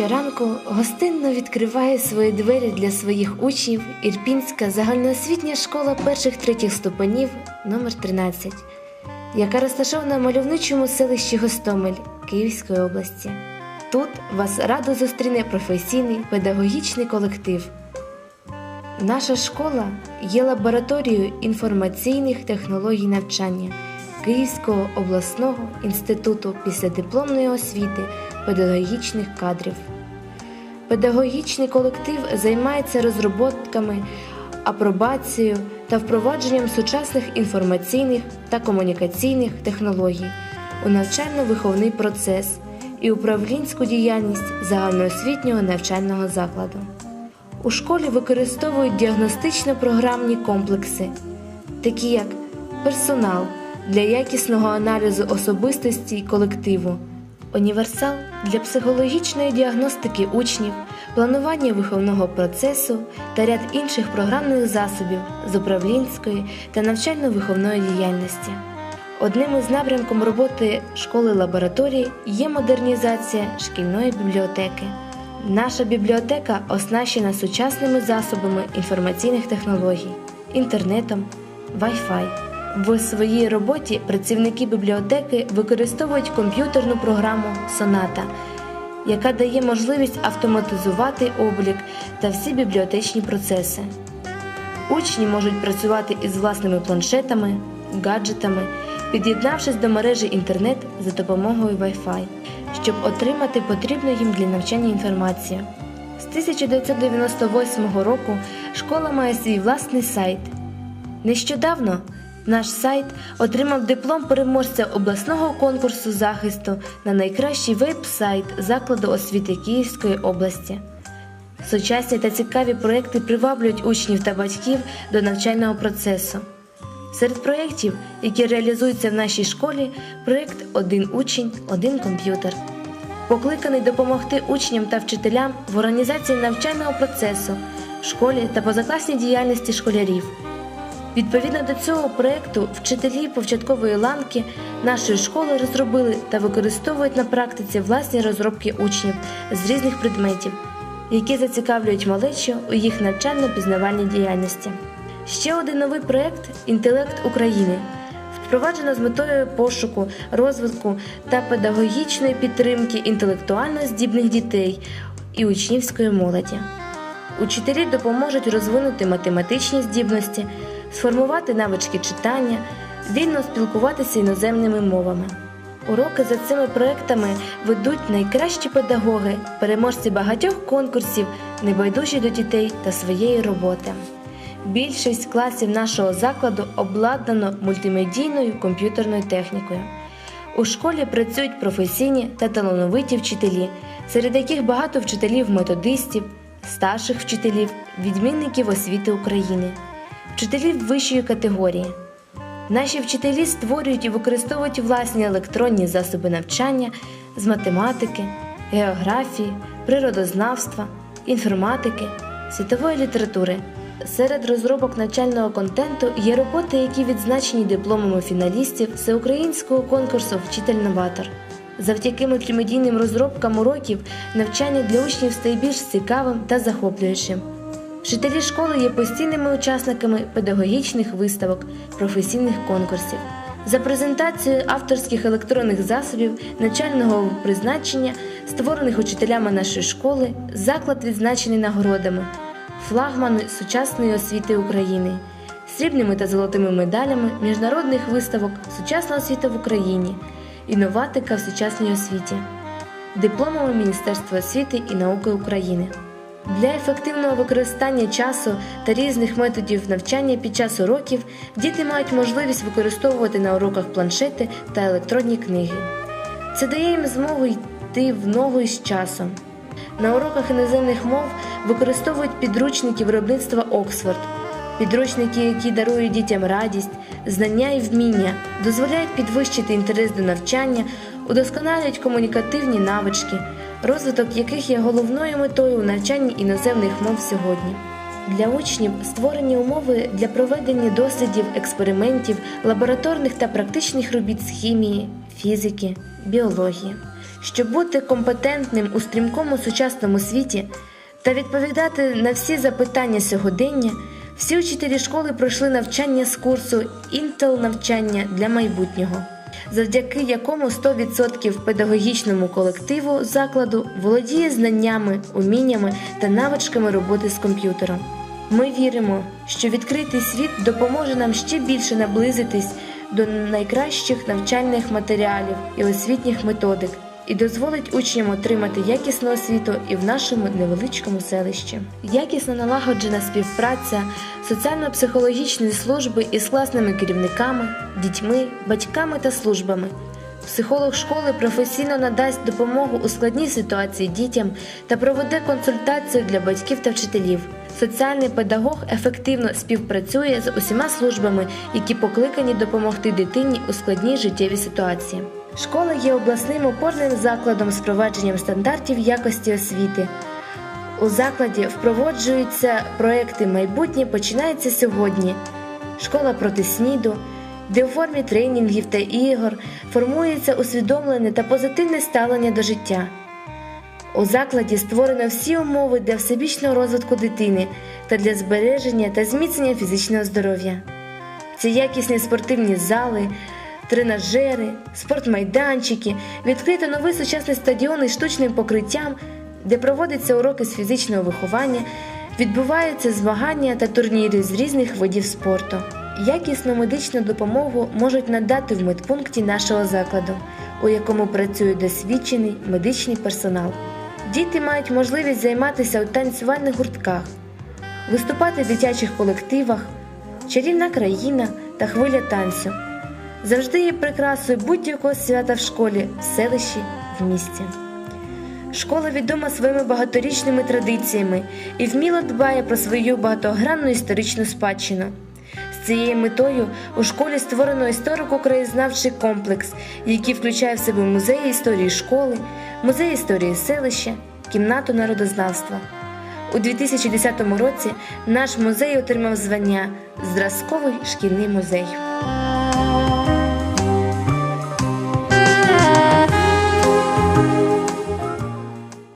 щоранку гостинно відкриває свої двері для своїх учнів Ірпінська загальноосвітня школа перших третіх ступенів номер 13 яка розташована в мальовничому селищі Гостомель Київської області. Тут вас радо зустріне професійний педагогічний колектив. Наша школа є лабораторією інформаційних технологій навчання Київського обласного інституту післядипломної освіти педагогічних кадрів. Педагогічний колектив займається розробками, апробацією та впровадженням сучасних інформаційних та комунікаційних технологій у навчально-виховний процес і управлінську діяльність загальноосвітнього навчального закладу. У школі використовують діагностично-програмні комплекси, такі як персонал для якісного аналізу особистості й колективу, універсал для психологічної діагностики учнів, планування виховного процесу та ряд інших програмних засобів з управлінської та навчально-виховної діяльності. Одним із напрямком роботи школи лабораторії є модернізація шкільної бібліотеки. Наша бібліотека оснащена сучасними засобами інформаційних технологій, інтернетом, Wi-Fi. В своїй роботі працівники бібліотеки використовують комп'ютерну програму Соната, яка дає можливість автоматизувати облік та всі бібліотечні процеси. Учні можуть працювати із власними планшетами, гаджетами, під'єднавшись до мережі інтернет за допомогою Wi-Fi, щоб отримати потрібну їм для навчання інформацію. З 1998 року школа має свій власний сайт. Нещодавно наш сайт отримав диплом переможця обласного конкурсу захисту на найкращий веб-сайт закладу освіти Київської області. Сучасні та цікаві проекти приваблюють учнів та батьків до навчального процесу. Серед проєктів, які реалізуються в нашій школі, проєкт Один учень, один комп'ютер, покликаний допомогти учням та вчителям в організації навчального процесу школі та позакласній діяльності школярів. Відповідно до цього проєкту, вчителі початкової ланки нашої школи розробили та використовують на практиці власні розробки учнів з різних предметів, які зацікавлюють малечу у їх навчально-пізнавальній діяльності. Ще один новий проєкт Інтелект України впроваджено з метою пошуку, розвитку та педагогічної підтримки інтелектуально здібних дітей і учнівської молоді. Учителі допоможуть розвинути математичні здібності, сформувати навички читання, вільно спілкуватися іноземними мовами. Уроки за цими проектами ведуть найкращі педагоги, переможці багатьох конкурсів, небайдужі до дітей та своєї роботи. Більшість класів нашого закладу обладнано мультимедійною комп'ютерною технікою. У школі працюють професійні та талановиті вчителі, серед яких багато вчителів-методистів, старших вчителів, відмінників освіти України, вчителів вищої категорії. Наші вчителі створюють і використовують власні електронні засоби навчання з математики, географії, природознавства, інформатики, світової літератури. Серед розробок навчального контенту є роботи, які відзначені дипломами фіналістів всеукраїнського конкурсу Вчитель-новатор. Завдяки мультимедійним розробкам уроків навчання для учнів стає більш цікавим та захоплюючим. Вчителі школи є постійними учасниками педагогічних виставок, професійних конкурсів. За презентацією авторських електронних засобів навчального призначення, створених учителями нашої школи, заклад відзначений нагородами флагмани сучасної освіти України, срібними та золотими медалями міжнародних виставок Сучасна освіта в Україні, інноватика в сучасній освіті, дипломами Міністерства освіти і науки України. Для ефективного використання часу та різних методів навчання під час уроків діти мають можливість використовувати на уроках планшети та електронні книги. Це дає їм змогу йти в ногу із часом. На уроках іноземних мов використовують підручники виробництва Оксфорд, підручники, які дарують дітям радість, знання і вміння, дозволяють підвищити інтерес до навчання, удосконалюють комунікативні навички, розвиток яких є головною метою у навчанні іноземних мов сьогодні. Для учнів створені умови для проведення дослідів, експериментів, лабораторних та практичних робіт з хімії, фізики, біології. Щоб бути компетентним у стрімкому сучасному світі та відповідати на всі запитання сьогодення, всі вчителі школи пройшли навчання з курсу Інтел навчання для майбутнього, завдяки якому 100% педагогічному колективу закладу володіє знаннями, уміннями та навичками роботи з комп'ютером. Ми віримо, що відкритий світ допоможе нам ще більше наблизитись до найкращих навчальних матеріалів і освітніх методик і дозволить учням отримати якісну освіту і в нашому невеличкому селищі. Якісно налагоджена співпраця соціально-психологічної служби із класними керівниками, дітьми, батьками та службами. Психолог школи професійно надасть допомогу у складній ситуації дітям та проведе консультацію для батьків та вчителів. Соціальний педагог ефективно співпрацює з усіма службами, які покликані допомогти дитині у складній життєвій ситуації. Школа є обласним опорним закладом з впровадженням стандартів якості освіти. У закладі впроваджуються проекти майбутнє починається сьогодні. Школа проти СНІДу, де у формі тренінгів та ігор формується усвідомлене та позитивне ставлення до життя. У закладі створено всі умови для всебічного розвитку дитини та для збереження та зміцнення фізичного здоров'я. Це якісні спортивні зали, тренажери, спортмайданчики, відкрито новий сучасний стадіон із штучним покриттям, де проводяться уроки з фізичного виховання, відбуваються змагання та турніри з різних видів спорту. Якісну медичну допомогу можуть надати в медпункті нашого закладу, у якому працює досвідчений медичний персонал. Діти мають можливість займатися у танцювальних гуртках, виступати в дитячих колективах, чарівна країна та хвиля танцю. Завжди є прикрасою будь-якого свята в школі, в селищі, в місті. Школа відома своїми багаторічними традиціями і вміло дбає про свою багатогранну історичну спадщину. З цією метою у школі створено історико-краєзнавчий комплекс, який включає в себе музей історії школи, музей історії селища, кімнату народознавства. У 2010 році наш музей отримав звання Зразковий шкільний музей.